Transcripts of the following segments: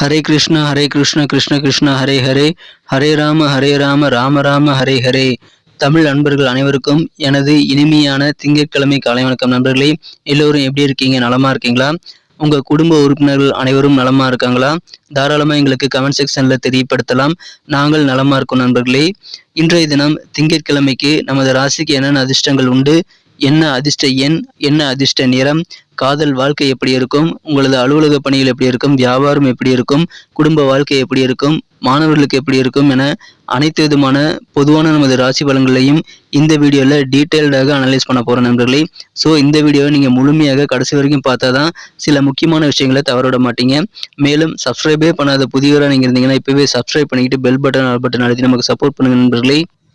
ஹரே கிருஷ்ணா ஹரே கிருஷ்ண கிருஷ்ண கிருஷ்ண ஹரே ஹரே. ஹரே ராம ஹரே ராம ராம ராம ஹரே ஹரே. தமிழ் நண்பர்கள் அனைவருக்கும் எனது இனிமையான திங்கட்கிழமை காலை வணக்கம் நண்பர்களே. எல்லோரும் எப்படி இருக்கீங்க? நலமா இருக்கீங்களா? உங்க குடும்ப உறுப்பினர்கள் அனைவரும் நலமா இருக்காங்களா? தாராளமா எங்களுக்கு கமெண்ட் செக்ஷன்ல தெரியப்படுத்தலாம். நாங்கள் நலமா இருக்கோம் நண்பர்களே. இன்றைய தினம் திங்கட்கிழமைக்கு நமது ராசிக்கு என்னென்ன அதிர்ஷ்டங்கள் உண்டு? என்ன அதிர்ஷ்ட எண் என்ன அதிர்ஷ்ட நிறம் காதல் வாழ்க்கை எப்படி இருக்கும் உங்களது அலுவலக பணிகள் எப்படி இருக்கும் வியாபாரம் எப்படி இருக்கும் குடும்ப வாழ்க்கை எப்படி இருக்கும் மாணவர்களுக்கு எப்படி இருக்கும் என அனைத்து விதமான பொதுவான நமது ராசி பலன்களையும் இந்த வீடியோவில் டீட்டெயில்டாக அனலைஸ் பண்ண போகிறோம் நண்பர்களே. ஸோ இந்த வீடியோவை நீங்கள் முழுமையாக கடைசி வரைக்கும் பார்த்தா தான் சில முக்கியமான விஷயங்களை தவறவிட மாட்டீங்க. மேலும் சப்ஸ்கிரைபே பண்ணாத புதியவராக நீங்கள் இருந்தீங்கன்னா இப்போவே சப்ஸ்கிரைப் பண்ணிக்கிட்டு பெல் பட்டன் ஆல் பட்டன் அழுத்தி நமக்கு சப்போர்ட் பண்ணுங்கள் நண்பர்களே.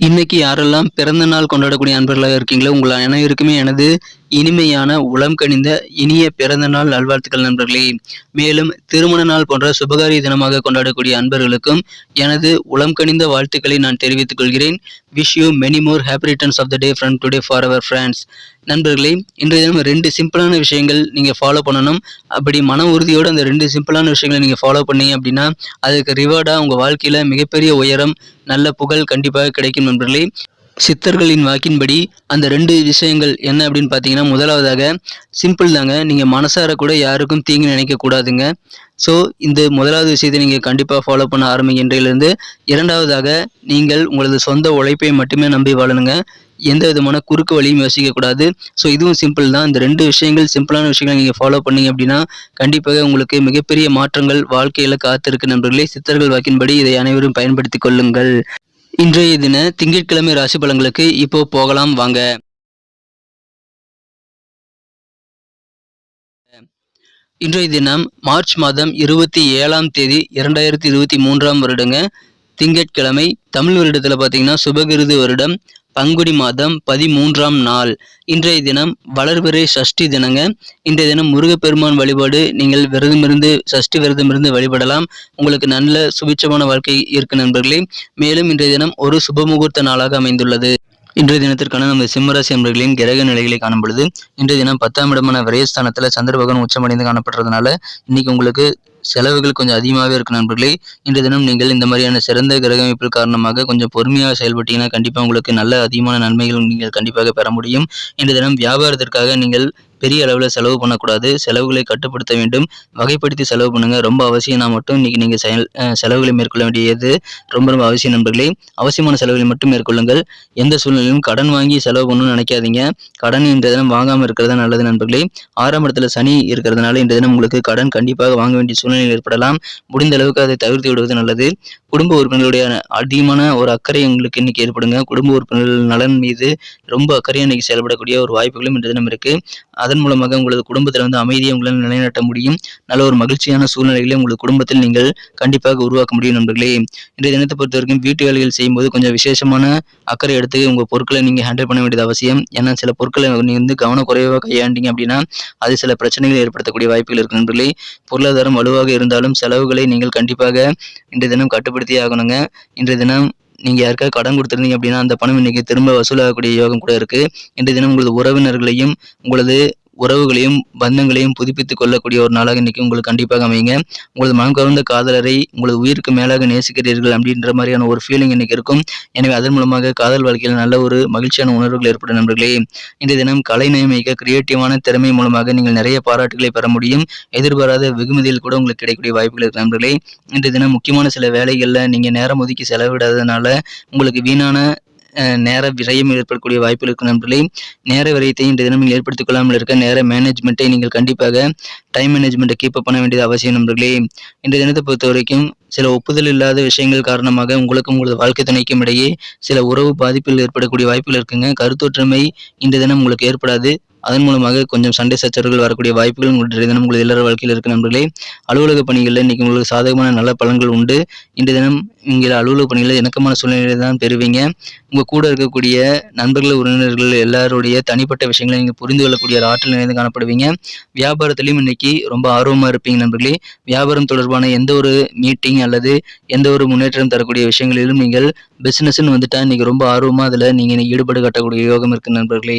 இன்னைக்கு யாரெல்லாம் பிறந்த நாள் கொண்டாடக்கூடிய அன்பர்களாக இருக்கீங்களோ உங்கள் அனைவருக்குமே எனது இனிமையான உளம் கனிந்த இனிய பிறந்த நாள் நல்வாழ்த்துக்கள் நண்பர்களே. மேலும் திருமண நாள் போன்ற சுபகாரிய தினமாக கொண்டாடக்கூடிய அன்பர்களுக்கும் எனது உளம் கனிந்த வாழ்த்துக்களை நான் தெரிவித்துக் கொள்கிறேன். Wish you many more happy returns of the day from today for our friends நண்பர்களே இன்றைய தினம் ரெண்டு சிம்பிளான விஷயங்கள் நீங்கள் ஃபாலோ பண்ணணும். அப்படி மன உறுதியோடு அந்த ரெண்டு சிம்பிளான விஷயங்களை நீங்கள் ஃபாலோ பண்ணீங்க அப்படின்னா அதுக்கு ரிவார்டாக உங்கள் வாழ்க்கையில் மிகப்பெரிய உயரம் நல்ல புகழ் கண்டிப்பாக கிடைக்கும் நண்பர்களே. சித்தர்களின் வாக்கின்படி அந்த ரெண்டு விஷயங்கள் என்ன அப்படின்னு பார்த்தீங்கன்னா முதலாவதாக சிம்பிள் தாங்க. நீங்கள் மனசார கூட யாருக்கும் தீங்கு நினைக்கக்கூடாதுங்க ஸோ இந்த முதலாவது விஷயத்தை நீங்கள் கண்டிப்பாக ஃபாலோ பண்ண ஆரம்பிக்கின்றதுலேருந்து இரண்டாவதாக நீங்கள் உங்களது சொந்த உழைப்பை மட்டுமே நம்பி வாழணுங்க. எந்த விதமான குறுக்கு வழியும் யோசிக்கக்கூடாது ஸோ இதுவும் சிம்பிள் தான். இந்த ரெண்டு விஷயங்கள் சிம்பிளான விஷயங்களை நீங்கள் ஃபாலோ பண்ணீங்க அப்படின்னா கண்டிப்பாக உங்களுக்கு மிகப்பெரிய மாற்றங்கள் வாழ்க்கையில் காத்திருக்கு நண்பர்களே. சித்தர்கள் வாக்கின்படி இதை அனைவரும் பயன்படுத்தி கொள்ளுங்கள். இன்றைய தின திங்கட்கிழமை ராசி பலன்களுக்கு இப்போ போகலாம் வாங்க. இன்றைய தினம் மார்ச் மாதம் இருபத்தி ஏழாம் தேதி இரண்டாயிரத்தி இருபத்தி மூன்றாம் வருடங்க. திங்கட்கிழமை தமிழ் வருடத்தில் பார்த்தீங்கன்னா சுபகிருது வருடம். பங்குடி மாதம் பதிமூன்றாம் நாள். இன்றைய தினம் வளர்பிறை சஷ்டி தினங்க. இன்றைய தினம் முருகப்பெருமான் வழிபாடு. நீங்கள் விரதமிருந்து சஷ்டி விரதமிருந்து வழிபடலாம். உங்களுக்கு நல்ல சுபிச்சமான வாழ்க்கை இருக்கு நண்பர்களே. மேலும் இன்றைய தினம் ஒரு சுபமுகூர்த்த நாளாக அமைந்துள்ளது. இன்றைய தினத்திற்கான நம்ம சிம்மராசி நண்பர்களின் கிரக நிலைகளை காணும் பொழுது இன்றைய தினம் பத்தாம் இடமான விரயஸ்தானத்தில் சந்திர பகவான் உச்சமடைந்து காணப்படுறதுனால இன்னைக்கு உங்களுக்கு செலவுகள் கொஞ்சம் அதிகமாகவே இருக்கும் நண்பர்களே. இன்றைய தினம் நீங்கள் இந்த மாதிரியான சிறந்த கிரக அமைப்பு காரணமாக கொஞ்சம் பொறுமையாக செயல்பட்டீங்கன்னா கண்டிப்பாக உங்களுக்கு நல்ல அதிகமான நன்மைகள் நீங்கள் கண்டிப்பாக பெற முடியும். இன்றைய தினம் வியாபாரத்திற்காக நீங்கள் பெரிய அளவில் செலவு பண்ணக்கூடாது. செலவுகளை கட்டுப்படுத்த வேண்டும். வகைப்படுத்தி செலவு பண்ணுங்க. ரொம்ப அவசியம்னா மட்டும் இன்னைக்கு நீங்கள் செயல் செலவுகளை மேற்கொள்ள வேண்டியது ரொம்ப ரொம்ப அவசியம் நண்பர்களே. அவசியமான செலவுகளை மட்டும் மேற்கொள்ளுங்கள். எந்த சூழ்நிலையிலும் கடன் வாங்கி செலவு பண்ணணும்னு நினைக்காதீங்க. கடன் இன்றைய தினம் வாங்காமல் இருக்கிறது நல்லது நண்பர்களே. ஆறாம் இடத்துல சனி இருக்கிறதுனால இன்றைய தினம் உங்களுக்கு கடன் கண்டிப்பாக வாங்க வேண்டிய சூழ்நிலை ஏற்படலாம். முடிந்த அளவுக்கு அதை தவிர்த்து விடுவது நல்லது. குடும்ப உறுப்பினர்களுடைய அதிகமான ஒரு அக்கறை உங்களுக்கு இன்னைக்கு ஏற்படுங்க. குடும்ப உறுப்பினர்கள் நலன் மீது ரொம்ப அக்கறையாக இன்னைக்கு செயல்படக்கூடிய ஒரு வாய்ப்புகளும் இன்றைய தினம் இருக்கு. அதன் மூலமாக உங்களது குடும்பத்தில் வந்து அமைதியை உங்களால் நிலைநாட்ட முடியும். நல்ல ஒரு மகிழ்ச்சியான சூழ்நிலைகளை உங்களது குடும்பத்தில் நீங்கள் கண்டிப்பாக உருவாக்க முடியும் நண்பர்களே. இன்றைய தினத்தை பொறுத்த வரைக்கும் வீட்டு வேலைகள் செய்யும்போது கொஞ்சம் விசேஷமான அக்கறை எடுத்து உங்கள் பொருட்களை நீங்கள் ஹேண்டில் பண்ண வேண்டியது அவசியம். ஏன்னா சில பொருட்களை நீங்கள் வந்து கவனக்குறைவாக கையாண்டிங்க அப்படின்னா அது சில பிரச்சனைகளை ஏற்படுத்தக்கூடிய வாய்ப்புகள் இருக்கு நண்பர்களே. பொருளாதாரம் வலுவாக இருந்தாலும் செலவுகளை நீங்கள் கண்டிப்பாக இன்றைய தினம் கட்டுப்படுத்தியே ஆகணுங்க. இன்றைய தினம் நீங்கள் யாருக்காவது கடன் கொடுத்துருந்தீங்க அப்படின்னா அந்த பணம் இன்னைக்கு திரும்ப வசூலாகக்கூடிய யோகம் கூட இருக்குது இன்றைய தினம் உங்களது உறவினர்களையும் உங்களது உறவுகளையும் பந்தங்களையும் புதுப்பித்துக் கொள்ளக்கூடிய ஒரு நாளாக இன்னைக்கு உங்களுக்கு கண்டிப்பாக அமையுங்க. உங்களது மனம் கவர்ந்த காதலரை உங்களது உயிருக்கு மேலாக நேசிக்கிறீர்கள் அப்படின்ற மாதிரியான ஒரு ஃபீலிங் இன்னைக்கு இருக்கும். எனவே அதன் மூலமாக காதல் வாழ்க்கையில் நல்ல ஒரு மகிழ்ச்சியான உணர்வுகள் ஏற்படும் நண்பர்களே. இன்றைய தினம் கலைநயமிக்க கிரியேட்டிவான திறமை மூலமாக நீங்கள் நிறைய பாராட்டுகளை பெற முடியும். எதிர்பாராத வெகுமதியில் கூட உங்களுக்கு கிடைக்கக்கூடிய வாய்ப்புகள் இருக்கு நண்பர்களே. இன்றைய தினம் முக்கியமான சில வேலைகளில் நீங்கள் நேரம் ஒதுக்கி செலவிடாததுனால உங்களுக்கு வீணான நேர விரயம் ஏற்படக்கூடிய வாய்ப்புகள் இருக்கும் நண்பர்களே. நேர விரயத்தை இன்றைய தினம் நீங்கள் ஏற்படுத்திக் கொள்ளாமல் இருக்க நேர மேனேஜ்மெண்ட்டை நீங்கள் கண்டிப்பாக டைம் மேனேஜ்மெண்ட்டை கீப் அப் பண்ண வேண்டியது அவசியம் நண்பர்களே. இன்றைய தினத்தை பொறுத்த வரைக்கும் சில ஒப்புதல் இல்லாத விஷயங்கள் காரணமாக உங்களுக்கும் உங்களது வாழ்க்கை துணைக்கும் இடையே சில உறவு பாதிப்பில் ஏற்படக்கூடிய வாய்ப்புகள் இருக்குங்க. கருத்தொற்றுமை இன்றைய தினம் உங்களுக்கு ஏற்படாது. அதன் மூலமாக கொஞ்சம் சண்டை சச்சரவுகள் வரக்கூடிய வாய்ப்புகள் உங்களுடைய தினம் உங்களது இல்லற வாழ்க்கையில் இருக்க நண்பர்களே. அலுவலக பணிகளில் இன்னைக்கு உங்களுக்கு சாதகமான நல்ல பலன்கள் உண்டு. இன்றைய தினம் நீங்கள் அலுவலக பணிகளில் இணக்கமான சூழ்நிலை தான் பெறுவீங்க. உங்கள் கூட இருக்கக்கூடிய நண்பர்கள் உறவினர்கள் எல்லாருடைய தனிப்பட்ட விஷயங்களை நீங்கள் புரிந்து கொள்ளக்கூடிய ஒரு ஆற்றல் நிறைந்து காணப்படுவீங்க. வியாபாரத்திலையும் இன்னைக்கு ரொம்ப ஆர்வமாக இருப்பீங்க நண்பர்களே. வியாபாரம் தொடர்பான எந்த ஒரு மீட்டிங் அல்லது எந்த ஒரு முன்னேற்றம் தரக்கூடிய விஷயங்களிலும் நீங்கள் பிஸ்னஸ்ன்னு வந்துட்டால் இன்னைக்கு ரொம்ப ஆர்வமாக அதில் நீங்கள் ஈடுபாடு காட்டக்கூடிய யோகம் இருக்குது நண்பர்களே.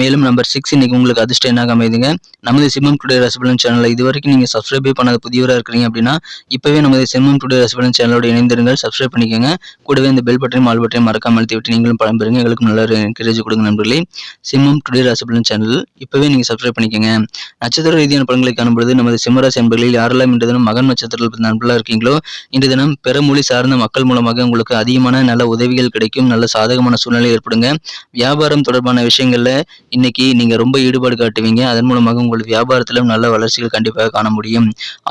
மேலும் நம்பர் சிக்ஸ் இன்னைக்கு உங்களுக்கு அதிர்ஷ்டம் என்னாக அமைதுங்க? நமது சிம்மம் டுடே ரசபலன் சேனலை இது வரைக்கும் நீங்கள் சப்ஸ்கிரைபே பண்ணாத புதியவராக இருக்கிறீங்க அப்படின்னா இப்போவே நமது சிம்மம் டுடே ரசபலன் சேனலோட இணைந்திருங்கள் சப்ஸ்கிரைப் பண்ணிக்கோங்க. கூடவே இந்த பெல் பட்டனையும் ஆல் பட்டனையும் மறக்காம அழுத்தி விட்டு நீங்களும் பலம் பெறுங்க. எங்களுக்கு நல்ல ஒரு என்கரேஜ் கொடுங்க நண்பர்களே. சிம்மம் டுடே ரசபலன் சேனல் இப்போவே நீங்கள் சப்ஸ்கிரைப் பண்ணிக்கோங்க. நட்சத்திர ரீதியான படங்களை காணும்பொழுது நமது சிம்மராசி என்பர்களில் யாரெல்லாம் இன்று தினம் மகன் நட்சத்திரத்தில் நண்பர்களாக இருக்கீங்களோ இன்று தினம் பிறமொழி சார்ந்த மக்கள் மூலமாக உங்களுக்கு அதிகமான நல்ல உதவிகள் கிடைக்கும் நல்ல சாதகமான சூழ்நிலை ஏற்படுங்க. வியாபாரம் தொடர்பான விஷயங்களில் இன்னைக்கு நீங்க ரொம்ப ஈடுபாடு காட்டுவீங்க. அதன் மூலமாக உங்கள் வியாபாரத்திலும் நல்ல வளர்ச்சிகள் கண்டிப்பாக காண முடியும்.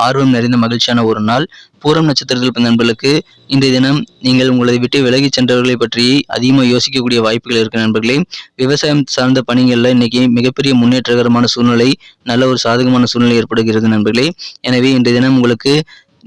ஆர்வம் நிறைந்த மகிழ்ச்சியான ஒரு நாள். பூரம் நட்சத்திரத்தில் பிறந்த நண்பர்களுக்கு இன்றைய தினம் நீங்கள் உங்களை விட்டு விலகி சென்றவர்களை பற்றி அதிகமாக யோசிக்கக்கூடிய வாய்ப்புகள் இருக்கு நண்பர்களே. விவசாயம் சார்ந்த பணிகளில் இன்னைக்கு மிகப்பெரிய முன்னேற்றகரமான சூழ்நிலை நல்ல ஒரு சாதகமான சூழ்நிலை ஏற்படுகிறது நண்பர்களே. எனவே இன்றைய தினம் உங்களுக்கு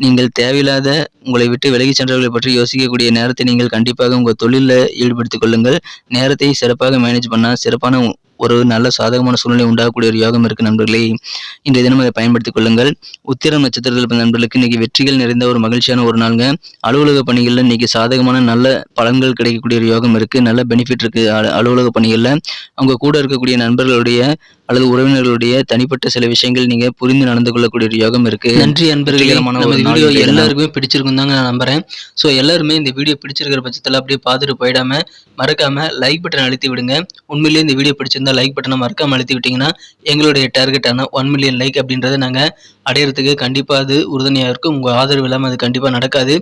நீங்கள் தேவையில்லாத உங்களை விட்டு விலகி சென்றவர்களை பற்றி யோசிக்கக்கூடிய நேரத்தை நீங்கள் கண்டிப்பாக உங்கள் தொழிலில் ஈடுபடுத்திக் கொள்ளுங்கள். நேரத்தை சிறப்பாக மேனேஜ் பண்ணால் சிறப்பான ஒரு நல்ல சாதகமான சூழ்நிலை உண்டாகக்கூடிய ஒரு யோகம் இருக்கு நண்பர்களே. இன்றைய தினம் அதை பயன்படுத்திக் கொள்ளுங்கள். உத்திரம் நட்சத்திரத்தில் நண்பர்களுக்கு இன்னைக்கு வெற்றிகள் நிறைந்த ஒரு மகிழ்ச்சியான ஒரு நாளுங்க. அலுவலக பணிகளில் இன்னைக்கு சாதகமான நல்ல பலன்கள் கிடைக்கக்கூடிய ஒரு யோகம் இருக்கு. நல்ல பெனிஃபிட் இருக்கு. அலு- அலுவலக பணிகளில். அவங்க கூட இருக்கக்கூடிய நண்பர்களுடைய அல்லது உறவினர்களுடைய தனிப்பட்ட சில விஷயங்கள் நீங்க புரிந்து நடந்து கொள்ளக்கூடிய ஒரு யோகம் இருக்கு. நன்றி அன்பர்களே. நாள் வீடியோ. எல்லாருக்குமே பிடிச்சிருக்கும் தாங்க நான் நம்புறேன். ஸோ எல்லாருமே இந்த வீடியோ பிடிச்சிருக்கிற பட்சத்தில் அப்படியே பார்த்துட்டு போயிடாம மறக்காம லைக் பட்டன் அழுத்தி விடுங்க. உண்மையிலேயே இந்த வீடியோ பிடிச்சிருந்தா லைக் பட்டனை மறக்காம அழுத்தி விட்டீங்கன்னா எங்களுடைய டார்கெட்டான ஒன் மில்லியன் லைக் அப்படின்றத நாங்கள் அடையிறதுக்கு கண்டிப்பாக அது உறுதுணையாக இருக்கும். உங்கள் ஆதரவு இல்லாமல் அது கண்டிப்பாக நடக்காது.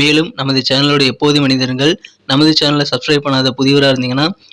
மேலும் நமது சேனலோட எப்போதும் மனிதர்கள் நமது சேனலை சப்ஸ்கிரைப் பண்ணாத புதியவராக இருந்தீங்கன்னா